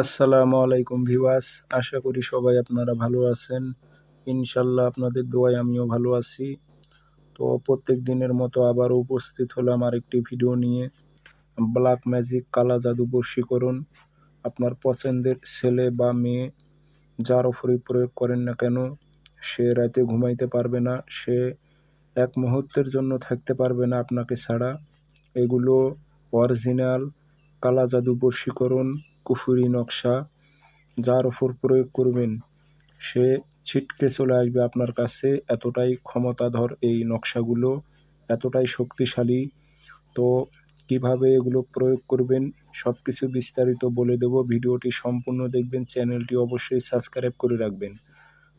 আসসালামু আলাইকুম ভিওয়াস আশা করি সবাই আপনারা ভালো আছেন। ইনশাল্লাহ আপনাদের দোয়ায় আমিও ভালো আছি। তো প্রত্যেক দিনের মতো আবার উপস্থিত হলাম আরেকটি ভিডিও নিয়ে। ব্ল্যাক ম্যাজিক কালা জাদু বশীকরণ আপনার পছন্দের ছেলে বা মেয়ে যার ওপরই প্রয়োগ করেন না কেন, সে রাতে ঘুমাইতে পারবে না, সে এক মুহূর্তের জন্য থাকতে পারবে না আপনাকে ছাড়া। এগুলো অরিজিনাল কালা জাদু বশীকরণ কুফুরি নকশা যার ওপর প্রয়োগ করবেন, সে ছিটকে চলে আসবে আপনার কাছে। এতটাই ক্ষমতাধর এই নকশাগুলো, এতটাই শক্তিশালী। তো কীভাবে এগুলো প্রয়োগ করবেন সব কিছু বিস্তারিত বলে দেব। ভিডিওটি সম্পূর্ণ দেখবেন, চ্যানেলটি অবশ্যই সাবস্ক্রাইব করে রাখবেন।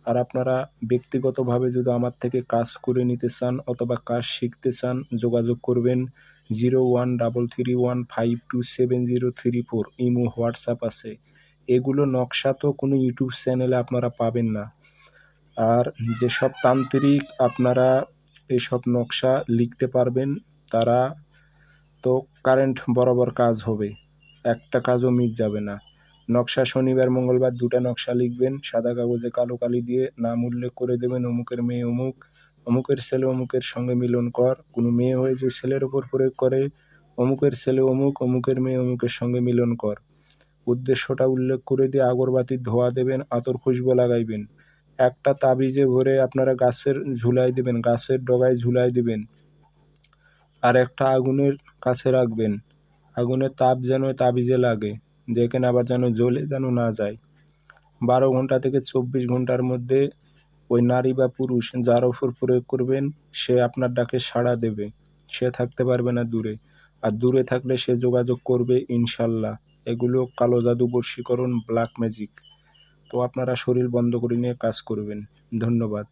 আর আপনারা ব্যক্তিগতভাবে যদি আমার থেকে কাজ করে নিতে চান অথবা কাজ শিখতে চান, যোগাযোগ করবেন। Zero one double three one five two seven zero three four imo, WhatsApp আছে। এগুলো নকশা তো কোনো ইউটিউব চ্যানেলে আপনারা পাবেন না। আর যেসব তান্ত্রিক আপনারা এইসব নকশা লিখতে পারবেন, তারা তো কারেন্ট বরাবর কাজ হবে। একটা কাজও মিট যাবে না। নকশা শনিবার, মঙ্গলবার দুটা নকশা লিখবেন, সাদা কাগজে কালো কালি দিয়ে নাম উল্লেখ করে দেবেন, অমুকের মেয়ে অমুক অমুকের ছেলে অমুকের সঙ্গে মিলন কর। কোনো মেয়ে হয়ে যে ছেলের ওপর প্রয়োগ করে, অমুকের ছেলে অমুক, অমুকের মেয়ে অমুকের সঙ্গে মিলন কর। উদ্দেশ্যটা উল্লেখ করে দিয়ে আগরবাতির ধোয়া দেবেন, আতর খুশবো লাগাইবেন। একটা তাবিজে ভরে আপনারা গাছের ঝুলাই দেবেন, গাছের ডগায় ঝুলাই দেবেন। আর একটা আগুনের কাছে রাখবেন। আগুনের তাপ যেন তাবিজে লাগে যেখানে আবার যেন জ্বলে যেন না যায়। বারো ঘণ্টা থেকে চব্বিশ ঘণ্টার মধ্যে ওই নারী বা পুরুষ যার ওপর প্রয়োগ করবেন, সে আপনার ডাকে সাড়া দেবে। সে থাকতে পারবে না দূরে। আর দূরে থাকলে সে যোগাযোগ করবে, ইনশাল্লাহ। এগুলো কালো জাদু বর্ষীকরণ ব্ল্যাক ম্যাজিক তো আপনারা শরীর বন্ধ করে নিয়ে কাজ করবেন। ধন্যবাদ।